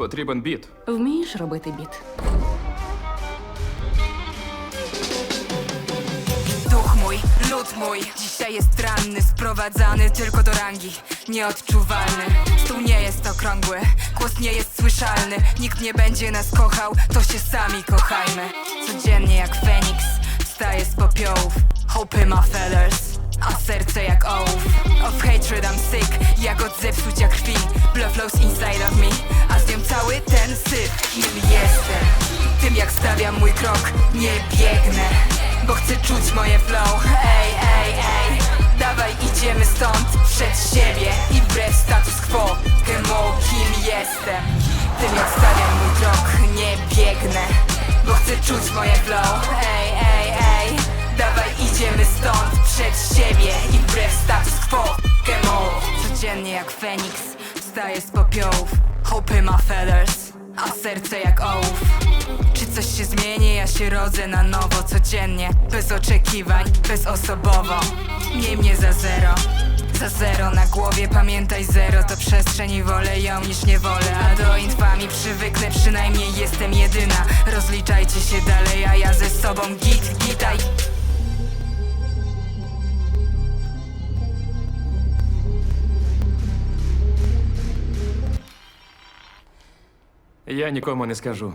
Потрібен біт. Вмієш робити біт? Duch mój, lud mój Dzisiaj jest ranny, sprowadzany tylko do rangi Nieodczuwalny Stół nie jest okrągły, głos nie jest słyszalny Nikt nie będzie nas kochał, to się sami kochajmy Codziennie jak Feniks, wstaję z popiołów Hope ma feathers, a serce jak ołów Of hatred I'm sick, jak od zepsucia krwi Blood flows inside of me, nią cały ten syf Kim jestem? Tym jak stawiam mój krok, nie biegnę Bo chcę czuć moje flow, ej, ej, ej Dawaj idziemy stąd, przed siebie I wbrew status quo, kim jestem. Tym jak stawiam mój krok, nie biegnę Bo chcę czuć moje flow, ej, ej, ej Dawaj idziemy stąd, przed siebie I wbrew status quo, Codziennie jak Feniks, wstaję z popiołów Hope ma feathers, a serce jak ołów. Czy coś się zmieni? Ja się rodzę na nowo codziennie Bez oczekiwań, bezosobowo. Miej mnie za zero Za zero na głowie, pamiętaj zero To przestrzeń i wolę ją niż nie wolę. A do infamii przywyknę, przynajmniej jestem jedyna. Rozliczajcie się dalej, a ja ze sobą git, Я нікому не скажу.